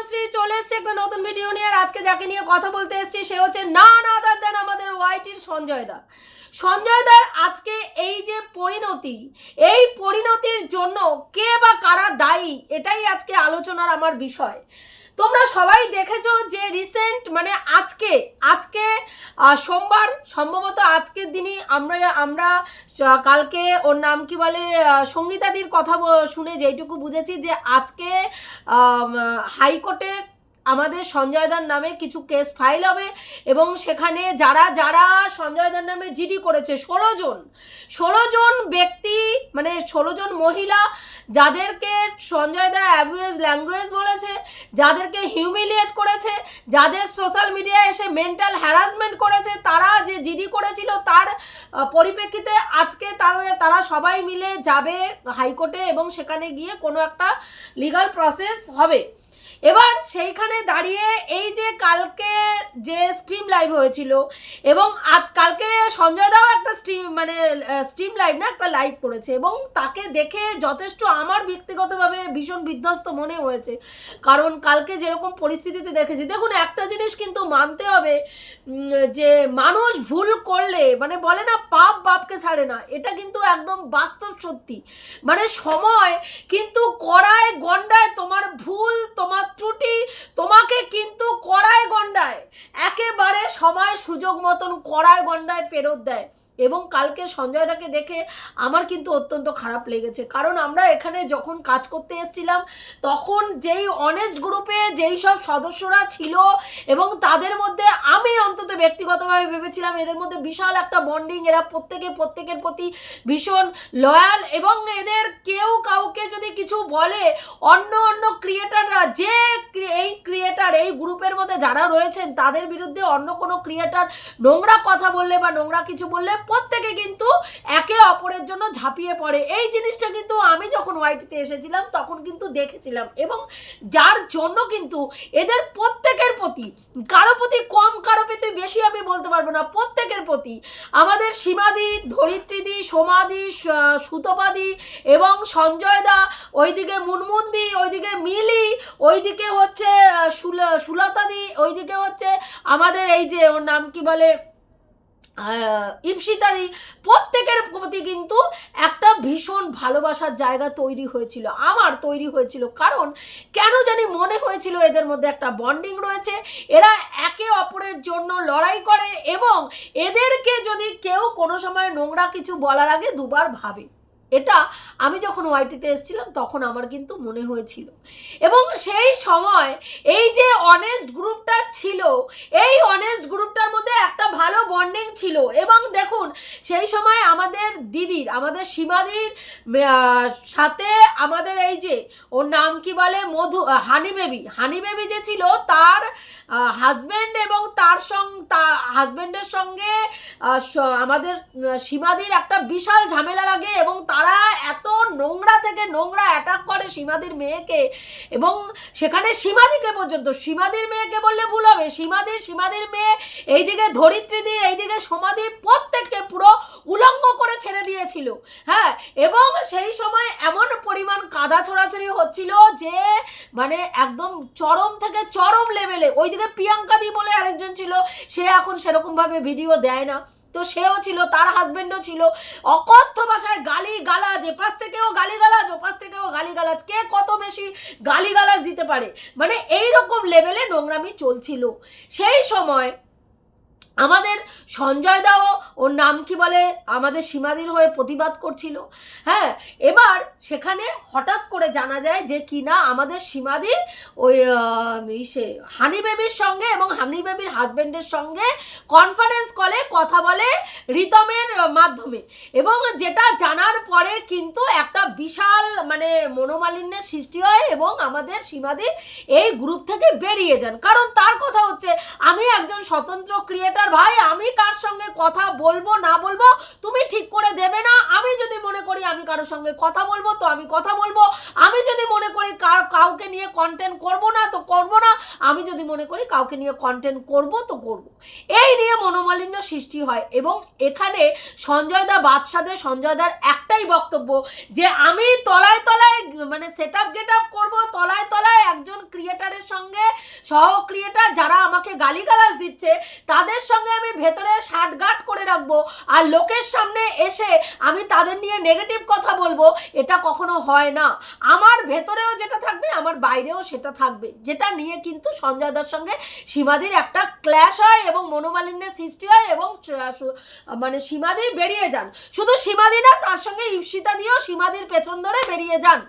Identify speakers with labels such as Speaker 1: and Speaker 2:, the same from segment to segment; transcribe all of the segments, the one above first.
Speaker 1: তনুশ্রী চলে এসছে একটা নতুন ভিডিও নিয়ে আর আজকে যাকে নিয়ে কথা বলতে এসেছি, সে হচ্ছে না না আদার দেন আমাদের ওয়াইটির সঞ্জয় দা। সঞ্জয় দার আজকে এই যে পরিণতি, এই পরিণতির জন্য কে বা কারা দায়ী, এটাই আজকে আলোচনার আমার বিষয়। তোমরা সবাই দেখেছ যে রিসেন্ট মানে আজকে আজকে সোমবার, সম্ভবত আজকের দিনই আমরা আমরা কালকে ওর নাম কি বলে সঙ্গীতাদির কথা শুনে যেইটুকু বুঝেছি যে আজকে হাইকোর্টের হাইকোর্টে আমাদের সঞ্জয় দার নামে কিছু কেস ফাইল হবে এবং সেখানে যারা যারা সঞ্জয় দার নামে জিডি করেছে, ষোলো জন ষোলো জন ব্যক্তি মানে ষোলো জন মহিলা যাদেরকে সঞ্জয় দা অ্যাবুয়েজ ল্যাঙ্গুয়েজ বলেছে, যাদেরকে হিউমিলিয়েট করেছে, যাদের সোশ্যাল মিডিয়ায় এসে মেন্টাল হ্যারাসমেন্ট করেছে, তারা যে জিডি করেছিল তার পরিপ্রেক্ষিতে আজকে তারা তারা সবাই মিলে যাবে হাইকোর্টে এবং সেখানে গিয়ে কোনো একটা লিগাল প্রসেস হবে। এবার সেইখানে দাঁড়িয়ে এই যে কালকে যে স্ট্রিম লাইভ হয়েছিল এবং আজ কালকে সঞ্জয় দাও একটা স্ট্রিম মানে স্ট্রিম লাইভ না, একটা লাইভ করেছে এবং তাকে দেখে যথেষ্ট আমার ব্যক্তিগতভাবে ভীষণ বিধ্বস্ত মনে হয়েছে। কারণ কালকে যেরকম পরিস্থিতিতে দেখেছি, দেখুন একটা জিনিস কিন্তু মানতে হবে যে মানুষ ভুল করলে মানে বলে না, পাপ বাপকে ছাড়ে না, এটা কিন্তু একদম বাস্তব সত্যি। মানে সময় কিন্তু কড়ায় গন্ডায় তোমার ভুল, তোমার ত্রুটি তোমাকে কিন্তু কড়ায় গণ্ডায় একেবারে সময় সুযোগ মতন কড়ায় গণ্ডায় ফেরত দেয়। এবং কালকে সঞ্জয় দাকে দেখে আমার কিন্তু অত্যন্ত খারাপ লেগেছে। কারণ আমরা এখানে যখন কাজ করতে এসেছিলাম, তখন যেই অনেস্ট গ্রুপে যেই সব সদস্যরা ছিল এবং তাদের মধ্যে আমি অন্তত ব্যক্তিগতভাবে ভেবেছিলাম, এদের মধ্যে বিশাল একটা বন্ডিং এরা প্রত্যেকে প্রত্যেকের প্রতি ভীষণ লয়াল এবং এদের কেউ কাউকে যদি কিছু বলে, অন্য অন্য ক্রিয়েটাররা যে এই ক্রিয়েটার এই গ্রুপের মধ্যে যারা রয়েছেন, তাদের বিরুদ্ধে অন্য কোনো ক্রিয়েটার নোংরা কথা বললে বা নোংরা কিছু বললে প্রত্যেকে কিন্তু একে অপরের জন্য ঝাঁপিয়ে পড়ে। এই জিনিসটা কিন্তু আমি যখন ওয়াইটিতে এসেছিলাম, তখন কিন্তু দেখেছিলাম এবং যার জন্য কিন্তু এদের প্রত্যেকের প্রতি, কারও প্রতি কম, কারও প্রতি বেশি আমি বলতে পারব না, প্রত্যেকের প্রতি আমাদের সীমাদি, ধরিত্রীদি, সোমাদি, স- সুতপাদি এবং সঞ্জয় দা ওইদিকে মুনমুন্দি, ওইদিকে মিলি, ওইদিকে হচ্ছে সুলতাদি, ওইদিকে হচ্ছে আমাদের এই যে ওর নাম কি বলে? আহ, ইপসিতাদি প্রত্যেকের প্রতি কিন্তু একটা ভীষণ ভালোবাসার জায়গা তৈরি হয়েছিল আমার তৈরি হয়েছিল। কারণ কেন জানি মনে হয়েছিল এদের মধ্যে একটা বন্ডিং রয়েছে এরা একে অপরের জন্য লড়াই করে এবং এদেরকে যদি কেউ কোনো সময় নোংরা কিছু বলার আগে দুবার ভাবে। এটা আমি যখন ওয়াইটিতে এসেছিলাম, তখন আমার কিন্তু মনে হয়েছিল। এবং সেই সময় এই যে অনেস্ট গ্রুপটা ছিল, এই অনেস্ট গ্রুপটার মধ্যে একটা ভালো বন্ডিং ছিল। এবং দেখুন, সেই সময় আমাদের দিদির, আমাদের সীমাদির সাথে আমাদের এই যে, ওর নাম কি বলে? মধু হানি বেবি হানি বেবি যে ছিল, তার হাজব্যান্ড এবং তার সঙ্গে তার হাজব্যান্ডের সঙ্গে আমাদের সীমাদির একটা বিশাল ঝামেলা লাগে এবং তারা এত নোংরা থেকে নোংরা অ্যাটাক করে সীমাদির মেয়েকে এবং সেখানে সীমাদিকে পর্যন্ত, সীমাদির মেয়েকে বললে ভুল হবে সীমাদির সীমাদির মেয়ে এইদিকে ধরিত্রীদি এইদিকে সমাধি প্রত্যেককে পুরো উলঙ্গ করে ছেড়ে দিয়েছিল। হ্যাঁ এবং সেই সময় এমন পরিমাণ কাদা ছোড়াছড়ি হচ্ছিল যে মানে একদম চরম থেকে চরম লেভেলে ওইদিকে প্রিয়াঙ্কা দি বলে আরেকজন ছিল, সে এখন সেরকমভাবে ভিডিও দেয় না। তো সেও ছিল, তার হাজব্যান্ডও ছিল। অকথ্য ভাষায় গালি গালাজ এপাশ থেকেও গালি গালাজ ওপাশ থেকেও গালি গালাজ কে কত বেশি গালি গালাজ দিতে পারে? মানে এই রকম লেভেলে নোংরামি চলছিল। সেই সময় আমাদের সঞ্জয় দাও, ওর নাম কি বলে? আমাদের সীমাদির হয়ে প্রতিবাদ করছিল। হ্যাঁ এবার সেখানে হঠাৎ করে জানা যায় যে কি না আমাদের সীমাদি ওই ইসে, হানি বেবির সঙ্গে এবং হানি বেবির হাজব্যান্ডের সঙ্গে কনফারেন্স কলে কথা বলে রিতমের মাধ্যমে। এবং যেটা জানার পরে কিন্তু একটা বিশাল মানে মনোমালিন্যের সৃষ্টি হয় এবং আমাদের সীমাদি এই গ্রুপ থেকে বেরিয়ে যান। কারণ তার কথা হচ্ছে, আমি একজন স্বতন্ত্র ক্রিয়েটার ভাই, আমি কার সঙ্গে কথা বলব, না বলব, তুমি ঠিক করে দেবে না। আমি যদি মনে করি আমি কারোর সঙ্গে কথা বলব, তো আমি কথা বলব। আমি যদি মনে করি কার, কাউকে নিয়ে কন্টেন্ট করব না, তো করব না। আমি যদি মনে করি কাউকে নিয়ে কন্টেন্ট করব, তো করব। এই নিয়ে মনোমালিন্য সৃষ্টি হয় এবং এখানে সঞ্জয় দা বাদশাদের, সঞ্জয় দার একটাই বক্তব্য যে আমি তলায় তলায় মানে সেট আপ গেট আপ করব, তলায় তলায় একজন ক্রিয়েটারের সঙ্গে সহ ক্রিয়েটার যারা আমাকে গালিগালাজ দিচ্ছে, তাদের সঙ্গে আমি ভেতরে শার্টগাট করে রাখব আর লোকের সামনে এসে আমি তাদের নিয়ে নেগেটিভ কথা বলব, এটা কখনো হয় না। আমার ভেতরেও যেটা থাকবে, আমার বাইরেও সেটা থাকবে। যেটা নিয়ে কিন্তু সঞ্জয় দার সঙ্গে সীমাদির একটা ক্ল্যাশ হয় এবং মনোমালিন্যের সৃষ্টি হয় এবং মানে সীমাদি বেরিয়ে যান। শুধু সীমাদি না, তার সঙ্গে ইপসিতা দিয়েও সীমাদির পেছন ধরে বেরিয়ে যান।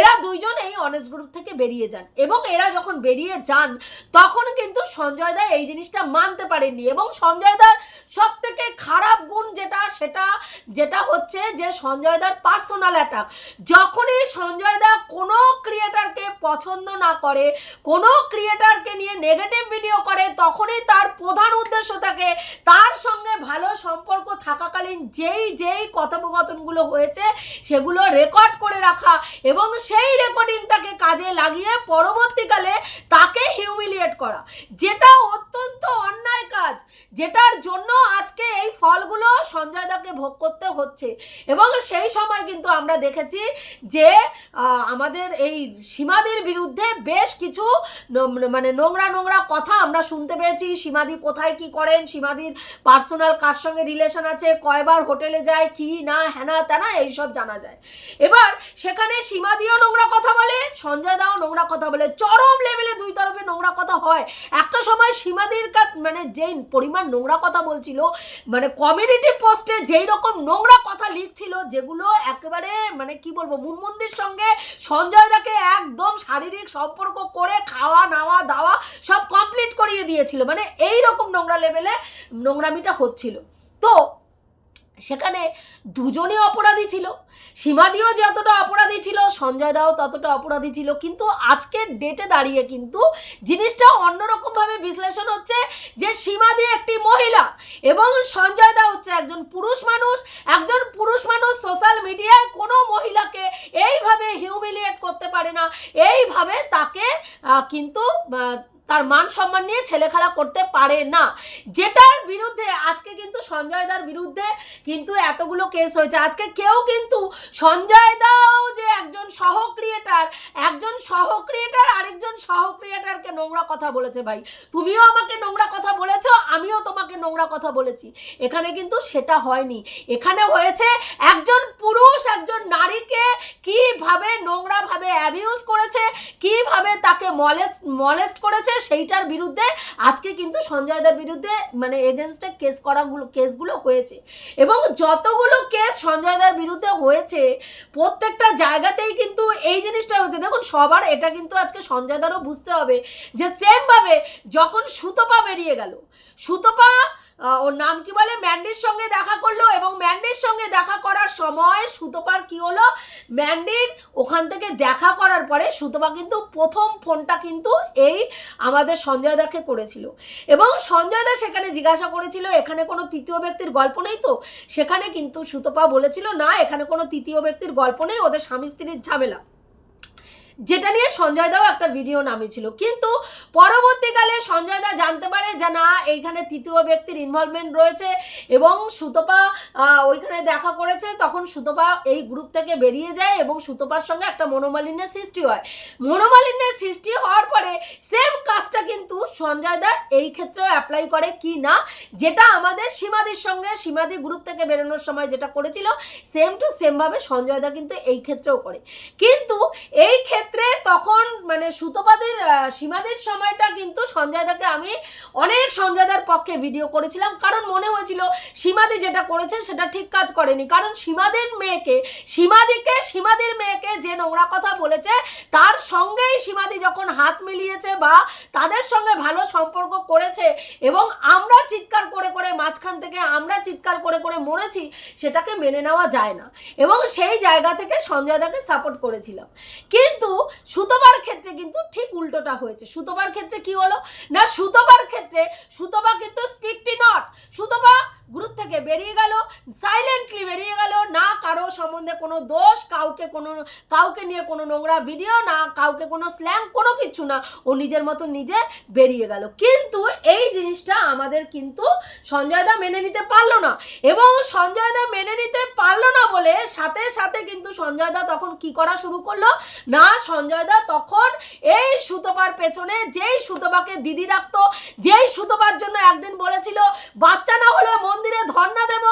Speaker 1: এরা দুইজন এই অনেস্ট গ্রুপ থেকে বেরিয়ে যান এবং এরা যখন বেরিয়ে যান, তখন কিন্তু সঞ্জয় দা এই জিনিসটা মানতে পারেননি এবং সঞ্জয় দার সব থেকে খারাপ গুণ যেটা, সেটা, যেটা হচ্ছে যে সঞ্জয় দার পার্সোনাল অ্যাটাক যখনই সঞ্জয় দা কোনো ক্রিয়েটারকে পছন্দ না করে, কোনো ক্রিয়েটারকে নিয়ে নেগেটিভ ভিডিও করে, তখনই তার প্রধান উদ্দেশ্য থাকে তার সঙ্গে ভালো সম্পর্ক থাকাকালীন যেই যেই কথোপকথনগুলো হয়েছে, সেগুলো রেকর্ড করে রাখা এবং সেই রেকর্ডিংটাকে কাজে লাগিয়ে পরবর্তীকালে তাকে হিউমিলিয়েট করা। যেটা অত্যন্ত অন্যায় কাজ। যেটার জন্য আজকে এই ফলগুলো সঞ্জয় দাকে ভোগ করতে হচ্ছে। এবং সেই সময় কিন্তু আমরা দেখেছি যে আমাদের এই সীমাদির বিরুদ্ধে বেশ কিছু মানে নোংরা নোংরা কথা আমরা শুনতে পেয়েছি। সীমাদি কোথায় কি করেন, সীমাদির পার্সোনাল কার সঙ্গে রিলেশন আছে, কয়বার হোটেলে যায়, কি না হ্যানা ত্যানা এইসব জানা যায়। এবার সেখানে সীমাদিও নোংরা কথা বলে, সঞ্জয় দাও নোংরা কথা বলে, চরম লেভেলে দুই তরফে নোংরা কথা হয়। একটা সময় সীমাদির মানে যেই পরিমাণ নোংরা কথা বলছিল মানে কমিউনিটি পোস্টে যেই রকম নোংরা কথা লিখছিল, যেগুলো একেবারে মানে কি বলব, মুনমন্দির সঙ্গে সঞ্জয় দাকে একদম শারীরিক সম্পর্ক করে খাওয়া, নাওয়া, দাওয়া সব কমপ্লিট করিয়ে দিয়েছিল। মানে এই রকম নোংরা লেভেলে নোংরামিটা হচ্ছিল। তো সেখানে দুজনই অপরাধী ছিল। সীমাদিও যতটা অপরাধী ছিল, সঞ্জয় দাও ততটা অপরাধী ছিল। কিন্তু আজকের ডেটে দাঁড়িয়ে কিন্তু জিনিসটা অন্যরকমভাবে বিশ্লেষণ হচ্ছে যে সীমাদি একটি মহিলা এবং সঞ্জয় দা হচ্ছে একজন পুরুষ মানুষ। একজন পুরুষ মানুষ সোশ্যাল মিডিয়ায় কোনো মহিলাকে এইভাবে হিউমিলিয়েট করতে পারে না। এইভাবে তাকে কিন্তু তার মান সম্মান নিয়ে ছেলেখেলা করতে পারে না। যেটার বিরুদ্ধে, আজকে কিন্তু সঞ্জয় দার বিরুদ্ধে কিন্তু এতগুলো কেস হয়েছে। আজকে কেউ কিন্তু সঞ্জয় দাও যে একজন সহ ক্রিয়েটার একজন সহ ক্রিয়েটার আরেকজন সহ ক্রিয়েটারকে নোংরা কথা বলেছে ভাই। তুমিও আমাকে নোংরা কথা বলেছ, আমিও তোমাকে নোংরা কথা বলেছি। এখানে কিন্তু সেটা হয়নি। এখানে হয়েছে একজন পুরুষ, একজন নারীকে কীভাবে নোংরাভাবে অ্যাবিউজ করেছে, কীভাবে তাকে মলেস্ট মলেস্ট করেছে সেইটার বিরুদ্ধে আজকে কিন্তু সঞ্জয় সঞ্জয়দার বিরুদ্ধে মানে এগেনস্টে কেস করাগুলো কেসগুলো হয়েছে। এবং যতগুলো কেস সঞ্জয় সঞ্জয়দার বিরুদ্ধে হয়েছে, প্রত্যেকটা জায়গাতেই কিন্তু এই জিনিসটা হচ্ছে দেখুন, সবার এটা কিন্তু আজকে সঞ্জয় দারও বুঝতে হবে যে সেমভাবে যখন সুতপা বেরিয়ে গেল, সুতপা ওর নাম কি বলে? ম্যান্ডির সঙ্গে দেখা করল এবং ম্যান্ডির সঙ্গে দেখা করার সময় সুতপার কি হলো? ম্যান্ডির ওখান থেকে দেখা করার পরে সুতপা কিন্তু প্রথম ফোনটা কিন্তু এই আমাদের সঞ্জয় দাকে করেছিল। এবং সঞ্জয় দা সেখানে জিজ্ঞাসা করেছিল, এখানে কোনো তৃতীয় ব্যক্তির গল্প নেই তো? সেখানে কিন্তু সুতপা বলেছিল, না, এখানে কোনো তৃতীয় ব্যক্তির গল্প নেই, ওদের স্বামী স্ত্রীর ঝামেলা। যেটা নিয়ে সঞ্জয় দাও একটা ভিডিও নামিয়েছিল। কিন্তু পরবর্তীকালে সঞ্জয় দা জানতে পারে যে না, এইখানে তৃতীয় ব্যক্তির ইনভলভমেন্ট রয়েছে এবং সুতপা ওইখানে দেখা করেছে। তখন সুতপা এই গ্রুপ থেকে বেরিয়ে যায় এবং সুতপার সঙ্গে একটা মনোমালিন্যের সৃষ্টি হয়। মনোমালিন্যের সৃষ্টি হওয়ার পরে সেম কাজটা কিন্তু সঞ্জয় দা এই ক্ষেত্রেও অ্যাপ্লাই করে কি না, যেটা আমাদের সীমাদির সঙ্গে, সীমাদি গ্রুপ থেকে বেরোনোর সময় যেটা করেছিল সেম টু সেমভাবে সঞ্জয় দা কিন্তু এই ক্ষেত্রেও করে। কিন্তু এই ক্ষেত্রে তখন মানে সুতপাদের সীমাদের সময়টা কিন্তু সঞ্জয়দাকে আমি অনেক সঞ্জয়দার পক্ষে ভিডিও করেছিলাম। কারণ মনে হয়েছিল সীমাদি যেটা করেছেন সেটা ঠিক কাজ করেনি। কারণ সীমাদের মেয়েকে, সীমাদিকে, সীমাদের মেয়েকে যে নোংরা কথা বলেছে, তার সঙ্গেই সীমাদি যখন হাত মিলিয়েছে বা তাদের সঙ্গে ভালো সম্পর্ক করেছে এবং আমরা চিৎকার করে করে মাঝখান থেকে আমরা চিৎকার করে করে মরেছি, সেটাকে মেনে নেওয়া যায় না। এবং সেই জায়গা থেকে সঞ্জয়দাকে সাপোর্ট করেছিলাম। কিন্তু সুতোবার ক্ষেত্রে কিন্তু ঠিক উল্টোটা হয়েছে। সুতোবার ক্ষেত্রে কি হলো? না, সুতোবার ক্ষেত্রে সুতোবা কিন্তু স্পিকটি নট। সুতোবা গ্রুপ থেকে বেরিয়ে গেল সাইলেন্টলি বেরিয়ে গেল। না কারও সম্বন্ধে কোনো দোষ, কাউকে কোনো, কাউকে নিয়ে কোনো নোংরা ভিডিও না কাউকে কোনো স্ল্যাং কোনো কিছু না। ও নিজের মতো নিজে বেরিয়ে গেল। কিন্তু এই জিনিসটা আমাদের কিন্তু সঞ্জয় দা মেনে নিতে পারল না। এবং সঞ্জয় দা মেনে নিতে পারল না বলে সাথে সাথে কিন্তু সঞ্জয় দা তখন কি করা শুরু করল? না সঞ্জয় দা তখন এই সুতপার পেছনে যেই সুতপাকে দিদি রাখতো, যেই সুতপার জন্য একদিন বলেছিল, বাচ্চা না হলে মন্দিরে ধর্ণা দেব,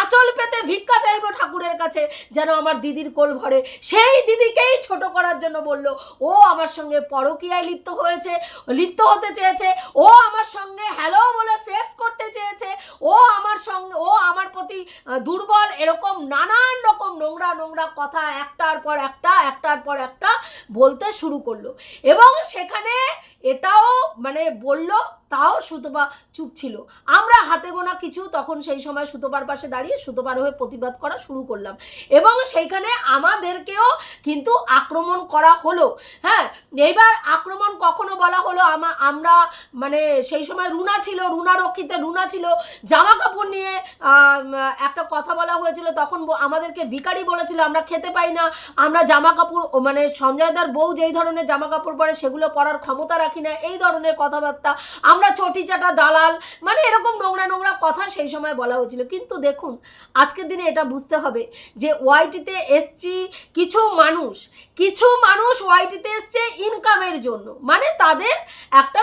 Speaker 1: আঁচল পেতে ভিক্ষা চাইব ঠাকুরের কাছে, যেন আমার দিদির কোল ভরে। সেই দিদিকেই ছোট করার জন্য বলল, ও আমার সঙ্গে পরকিয়ায় লিপ্ত হয়েছে, লিপ্ত হতে চেয়েছে, ও আমার সঙ্গে হ্যালো বলে সেক্স করতে চেয়েছে, ও আমার সঙ্গে, ও আমার প্রতি দুর্বল। এরকম নানান রকম নোংরা নোংরা কথা, একটার পর একটা, একটার পর একটা বলতে শুরু করল। এবং সেখানে এটাও মানে বলল তাও সুতপা চুপ ছিল। আমরা হাতে গোনা কিছু, তখন সেই সময় সুতপার পাশে দাঁড়িয়ে সুতপার হয়ে প্রতিবাদ করা শুরু করলাম। এবং সেইখানে আমাদেরকেও কিন্তু আক্রমণ করা হলো। হ্যাঁ এইবার আক্রমণ কখনো বলা হলো, আমা- আমরা মানে সেই সময় রুনা ছিল, রুনা রক্ষিতে রুনা ছিল। জামা কাপড় নিয়ে একটা কথা বলা হয়েছিল, তখন আমাদেরকে ভিখারি বলেছিল, আমরা খেতে পাই না, আমরা জামা কাপড় মানে সঞ্জয়দার বউ যেই ধরনের জামা কাপড় পরে, সেগুলো পরার ক্ষমতা রাখি না। এই ধরনের কথাবার্তা আমরা চটি চাটা দালাল মানে এরকম নোংরা নোংরা কথা সেই সময় বলা হয়েছিল। কিন্তু দেখুন, আজকের দিনে এটা বুঝতে হবে যে ওয়াইটিতে এসছি কিছু মানুষ কিছু মানুষ ওয়াইটিতে এসছে ইনকামের জন্য। মানে তাদের একটা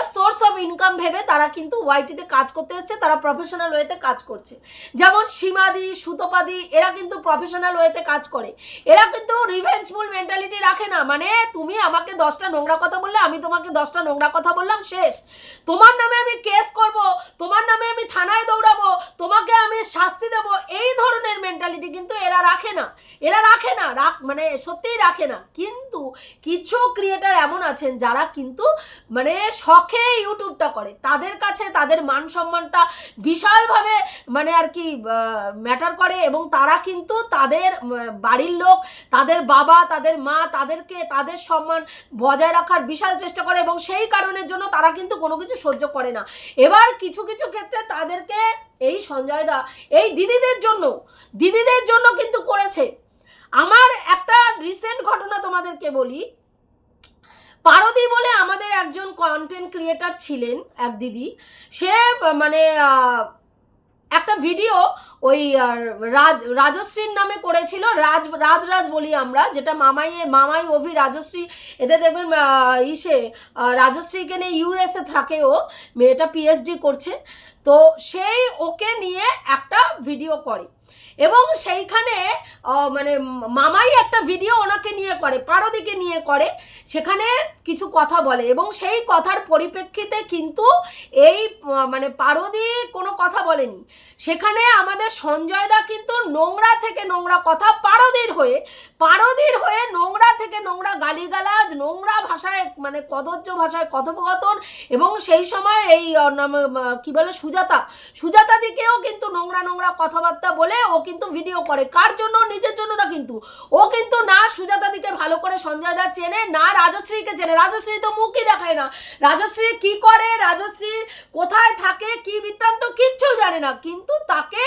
Speaker 1: ইনকাম ভেবে তারা কিন্তু ওয়াইটিতে কাজ করতে এসছে, তারা প্রফেশনাল ওয়েতে কাজ করছে। যেমন সীমাদি, সুতপাদি, এরা কিন্তু প্রফেশনাল ওয়েতে কাজ করে। এরা কিন্তু রিভেঞ্জফুল মেন্টালিটি রাখে না মানে তুমি আমাকে দশটা নোংরা কথা বললে, আমি তোমাকে দশটা নোংরা কথা বললাম, শেষ। তোমার নামে আমি কেস করব, তোমার নামে আমি থানায় দৌড়াবো, তোমাকে আমি শাস্তি দেব, এই ধরনের মেন্টালিটি কিন্তু এরা রাখে না। এরা রাখে না, রাখ মানে সত্যিই রাখে না। কিন্তু কিছু ক্রিয়েটার এমন আছেন যারা কিন্তু মানে শখে ইউটিউবটা করে। তাদের কাছে তাদের মান সম্মানটা বিশালভাবে মানে আর কি ম্যাটার করে এবং তারা কিন্তু তাদের বাড়ির লোক, তাদের বাবা, তাদের মা, তাদেরকে তাদের সম্মান বজায় রাখার বিশাল চেষ্টা করে এবং সেই কারণের জন্য তারা কিন্তু কোনো কিছু সহ্য করে না। এবার কিছু কিছু ক্ষেত্রে তাদেরকে এই সঞ্জয় দা, এই দিদিদের জন্য দিদিদের জন্য কিন্তু করেছে। আমার একটা রিসেন্ট ঘটনা তোমাদেরকে বলি। পারদি বলে আমাদের একজন কন্টেন্ট ক্রিয়েটার ছিলেন এক দিদি। সে মানে একটা ভিডিও ওই রাজ, রাজশ্রীর নামে করেছিল, রাজ রাজ রাজ বলি আমরা, যেটা মামাইয়ের মামাই অভি রাজশ্রী এতে দেখবেন ইসে রাজশ্রীকে নিয়ে ইউএসএ থাকে ও, মেয়েটা পিএইচডি করছে। তো সেই ওকে নিয়ে একটা ভিডিও করে। এবং সেইখানে মানে মামাই একটা ভিডিও ওনাকে নিয়ে করে, পারদিকে নিয়ে করে, সেখানে কিছু কথা বলে। এবং সেই কথার পরিপ্রেক্ষিতে কিন্তু এই মানে পারদি কোনো কথা বলেনি। সেখানে আমাদের সঞ্জয়দা কিন্তু নোংরা থেকে নোংরা কথা পারদির হয়ে পারদির হয়ে নোংরা থেকে নোংরা গালিগালাজ, নোংরা ভাষায় মানে কদর্য ভাষায় কথোপকথন এবং সেই সময় এই কি বলে, সুজাতা সুজাতা দিকেও কিন্তু নোংরা নোংরা কথাবার্তা বলে ও কিন্তু ভিডিও করে। কার জন্য? নিজের জন্য না কিন্তু। ও কিন্তু না সুজাতা দিকে ভালো করে সঞ্জয় দা চেনে, না রাজশ্রীকে চেনে। রাজশ্রী তো মুখই দেখায় না। রাজশ্রী কি করে? রাজশ্রী কোথায় থাকে? কি বৃত্তান্ত? কিচ্ছু জানে না। কিন্তু তাকে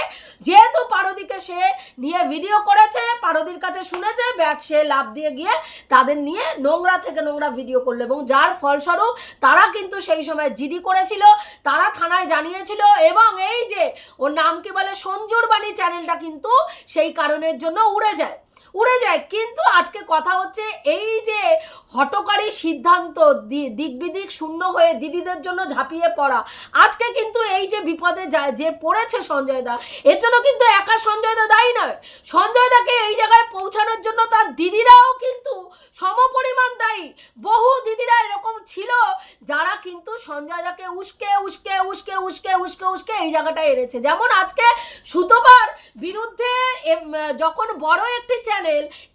Speaker 1: যেহেতু পারদিকে সে নিয়ে ভিডিও করেছে পারদির কাছে শুনেছে ব্যাস সে লাভ দিয়ে গিয়ে তাদের নিয়ে নোংরা থেকে নোংরা ভিডিও করল এবং যার ফলস্বরূপ তারা কিন্তু সেই সময় জিডি করেছিল, তারা থানায় জানিয়েছিল এবং এই যে ওর নাম কি বলে সঞ্জুর বাণী চ্যানেলটা কিন্তু সেই কারণের জন্য উড়ে যায়। উড়ে যায়। কিন্তু আজকে কথা হচ্ছে এই যে হটকারী সিদ্ধান্ত দিকবিদিক শূন্য হয়ে দিদিদের জন্য ঝাঁপিয়ে পড়া। আজকে কিন্তু এই যে বিপদে যা- যে পড়েছে সঞ্জয় দা, এর জন্য কিন্তু একা সঞ্জয় দা দায়ী নয়। সঞ্জয় দাকে এই জায়গায় পৌঁছানোর জন্য তার দিদিরাও কিন্তু সমপরিমাণ দায়ী। বহু দিদিরা এরকম ছিল যারা কিন্তু সঞ্জয় দাকে উস্কে উস্কে উস্কে উস্কে উস্কে উস্কে এই জায়গাটায় এনেছে। যেমন আজকে সুতোপার বিরুদ্ধে যখন বড় একটি চ্যানেল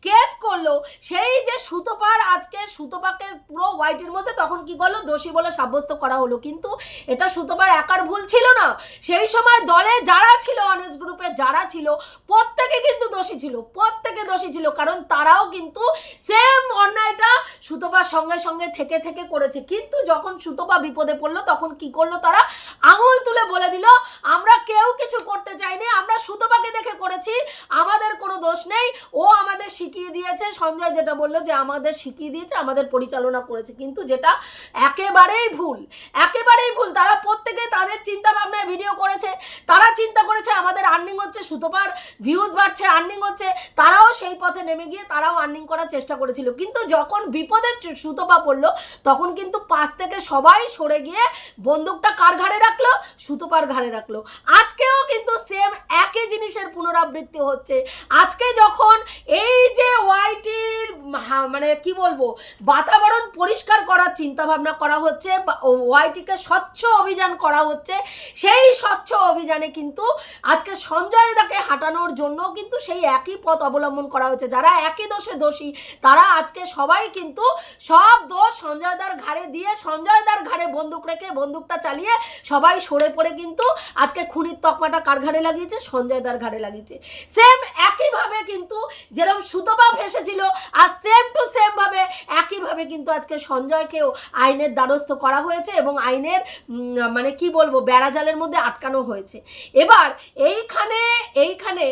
Speaker 1: কেস করল, সেই যে সুতোপার আজকে সুতোপাকে পুরো হোয়াইটের মধ্যে, তখন কি করল? দোষী বলে সাব্যস্ত করা হলো। কিন্তু এটা সুতোপার একার ভুল ছিল না। সেই সময় দলে যারা ছিল অনেস্ট গ্রুপে যারা ছিল, প্রত্যেকে কিন্তু দোষী ছিল। প্রত্যেকে দোষী ছিল, কারণ তারাও কিন্তু সেম অন্যায়টা সুতোপার সঙ্গে সঙ্গে থেকে থেকে করেছে। কিন্তু যখন সুতোপা বিপদে পড়ল, তখন কি করল তারা? আঙুল তুলে বলে দিল, আমরা কেউ কিছু করতে চাইনি, আমরা সুতোপাকে দেখে করেছি, আমাদের কোনো দোষ নেই। ও আমাদের শিখিয়ে দিয়েছে, সঞ্জয় যেটা বলল যে আমাদের শিখিয়ে দিয়েছে, আমাদের পরিচালনা করেছে। কিন্তু যেটা একেবারেই ভুল একেবারেই ভুল, তারা প্রত্যেকে তাদের চিন্তা ভাবনায় ভিডিও করেছে, তারা চিন্তা করেছে আমাদের আর্নিং হচ্ছে সুতোপার ভিউজ বাড়ছে আর্নিং হচ্ছে, তারাও সেই পথে নেমে গিয়ে তারাও আর্নিং করার চেষ্টা করেছিল। কিন্তু যখন বিপদের সুতোপা পড়ল, তখন কিন্তু পাশ থেকে সবাই সরে গিয়ে বন্দুকটা কার ঘাড়ে রাখল? সুতোপার ঘাড়ে রাখল। আজকেও কিন্তু সেম একই জিনিসের পুনরাবৃত্তি হচ্ছে। আজকে যখন এই যে ওয়াইটির মানে কি বলব, বাতাবরণ পরিষ্কার করার চিন্তা ভাবনা করা হচ্ছে ওয়াইটিকে স্বচ্ছ অভিযান করা হচ্ছে, সেই স্বচ্ছ অভিযানে কিন্তু আজকে সঞ্জয় দাকে হাঁটানোর জন্য কিন্তু সেই একই পথ অবলম্বন করা হচ্ছে। যারা একই দোষে দোষী, তারা আজকে সবাই কিন্তু সব দোষ সঞ্জয় দার ঘাড়ে দিয়ে, সঞ্জয় দার ঘাড়ে বন্দুক রেখে বন্দুকটা চালিয়ে সবাই সরে পড়ে কিন্তু আজকে খুনির তকমাটা কার ঘাড়ে লাগিয়েছে? সঞ্জয় দার ঘাড়ে লাগিয়েছে। সেম একইভাবে কিন্তু যেরকম সুতপা ফেসেছিল আর সেম টু সেম ভাবে, একইভাবে কিন্তু আজকে সঞ্জয়কেও আইনের দ্বারস্থ করা হয়েছে এবং আইনের মানে কি বলব বেড়াজালের মধ্যে আটকানো হয়েছে। এবার এইখানে এইখানে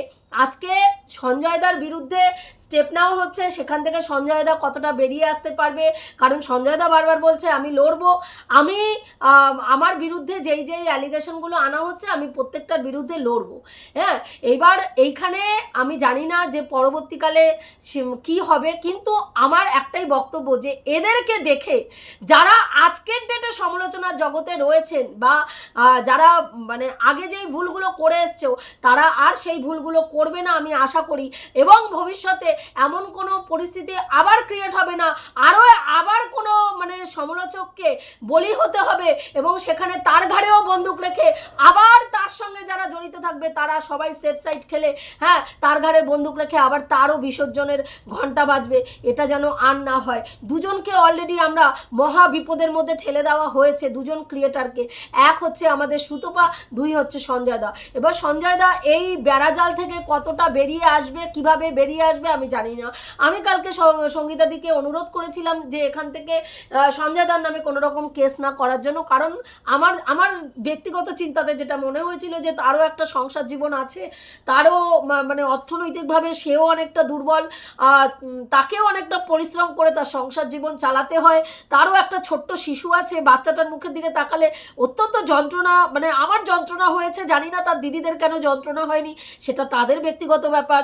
Speaker 1: আজকে সঞ্জয়দার বিরুদ্ধে স্টেপ নেওয়া হচ্ছে। সেখান থেকে সঞ্জয়দা কতটা বেরিয়ে আসতে পারবে? কারণ সঞ্জয়দা বারবার বলছে, আমি লড়বো। আমি আমার বিরুদ্ধে যেই যেই অ্যালিগেশনগুলো আনা হচ্ছে, আমি প্রত্যেকটার বিরুদ্ধে লড়বো। হ্যাঁ এইবার এইখানে আমি জানি না যে পরবর্তীকালে কি হবে? কিন্তু আমার একটাই বক্তব্য যে এদেরকে দেখে যারা আজকের ডেটে সমালোচনার জগতে রয়েছেন বা যারা মানে আগে যেই ভুলগুলো করে এসছো তারা আর সেই ভুলগুলো করবে না আমি আশা করি। এবং ভবিষ্যতে এমন কোনো পরিস্থিতি আবার ক্রিয়েট হবে না। আরও আবার কোনো মানে সমালোচককে বলি হতে হবে এবং সেখানে তার ঘাড়েও বন্দুক রেখে আবার তার সঙ্গে যারা জড়িত থাকবে তারা সবাই সেফ সাইড খেলে হ্যাঁ তার ঘাড়ে বন্দুক রেখে আবার তারও বিসর্জনের ঘণ্টা বাজবে, এটা যেন আর না হয়। দুজনকে অলরেডি আমরা মহা বিপদের মধ্যে ঠেলে দেওয়া হয়েছে দুজন ক্রিয়েটারকে। এক হচ্ছে আমাদের সুতপা, দুই হচ্ছে সঞ্জয় দা। এবার সঞ্জয় দা এই বেড়াজাল থেকে কতটা বেরিয়ে আসবে, কীভাবে বেরিয়ে আসবে আমি জানি না। আমি কালকে সঙ্গীতাদিকে অনুরোধ করেছিলাম যে এখান থেকে সঞ্জয় দার নামে কোনো রকম কেস না করার জন্য, কারণ আমার আমার ব্যক্তিগত চিন্তাতে যেটা মনে হয়েছিল যে তারও একটা সংসার জীবন আছে, তারও মানে অর্থনৈতিকভাবে সেও অনেকটা দুর্বল তাকেও অনেকটা পরিশ্রম করে তার সংসার জীবন চালাতে হয়। তারও একটা ছোট্ট শিশু আছে, বাচ্চাটার মুখের দিকে তাকালে অত্যন্ত যন্ত্রণা মানে আমার যন্ত্রণা হয়েছে, জানি না তার দিদিদের কেন যন্ত্রণা হয়নি, সেটা তাদের ব্যক্তিগত ব্যাপার।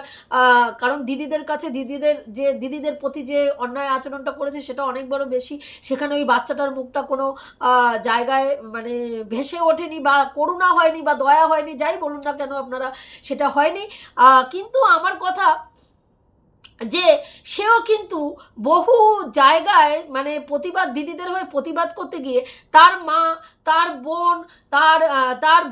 Speaker 1: কারণ দিদিদের কাছে দিদিদের যে, দিদিদের প্রতি যে অন্যায় আচরণটা করেছে, সেটা অনেক বড় বেশি। সেখানে ওই বাচ্চাটার মুখটা কোনো জায়গায় মানে ভেসে ওঠেনি বা করুণা হয়নি বা দয়া হয়নি, যাই বলুন না কেন আপনারা, সেটা হয়নি। কিন্তু আমার কথা যে সেও কিন্তু বহু জায়গায় মানে প্রতিবাদ দিদিদের হয়ে প্রতিবাদ করতে গিয়ে তার মা তার বোন, তার তার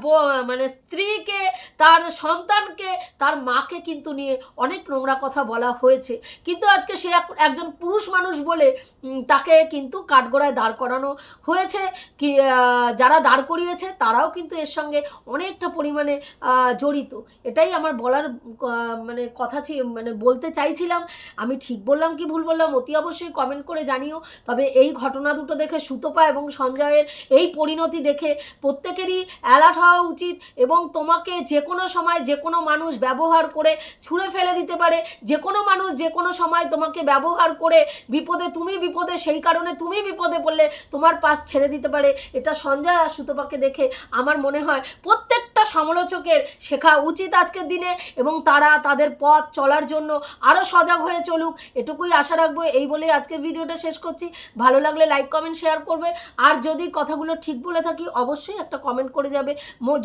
Speaker 1: মানে স্ত্রীকে, তার সন্তানকে, তার মাকে কিন্তু নিয়ে অনেক নোংরা কথা বলা হয়েছে। কিন্তু আজকে সে একজন পুরুষ মানুষ বলে তাকে কিন্তু কাঠগোড়ায় দাঁড় করানো হয়েছে। কি যারা দাঁড় করিয়েছে তারাও কিন্তু এর সঙ্গে অনেকটা পরিমাণে জড়িত। এটাই আমার বলার মানে কথা মানে বলতে চাইছিলাম। আমি ঠিক বললাম কি ভুল বললাম অতি অবশ্যই কমেন্ট করে জানিও। তবে এই ঘটনা দুটো দেখে সুতপা এবং সঞ্জয়ের এই পরিণতি দেখে প্রত্যেকেরই অ্যালার্ট হওয়া উচিত এবং তোমাকে যে কোনো সময় যে কোনো মানুষ ব্যবহার করে ছুঁড়ে ফেলে দিতে পারে। যে কোনো মানুষ যে কোনো সময় তোমাকে ব্যবহার করে বিপদে, তুমি বিপদে, সেই কারণে তুমি বিপদে পড়লে তোমার পাশ ছেড়ে দিতে পারে। এটা সঞ্জয় আর সুতপাকে দেখে আমার মনে হয় প্রত্যেকটা সমালোচকের শেখা উচিত আজকের দিনে এবং তারা তাদের পথ চলার জন্য আরও সজাগ হয়ে চলুক। এটুকুই আশা রাখব, এই বলেই আজকের ভিডিওটা শেষ করছি। ভালো লাগলে লাইক কমেন্ট শেয়ার করবে। আর যদি কথাগুলো ঠিক বলে থাকি, অবশ্যই একটা কমেন্ট করে যাবে।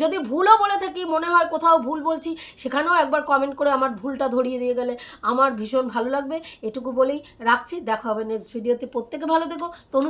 Speaker 1: যদি ভুলও বলে থাকি, মনে হয় কোথাও ভুল বলছি, সেখানেও একবার কমেন্ট করে আমার ভুলটা ধরিয়ে দিয়ে গেলে আমার ভীষণ ভালো লাগবে। এটুকু বলেই রাখছি। দেখা হবে নেক্সট ভিডিওতে প্রত্যেকে ভালো থেকো। তনু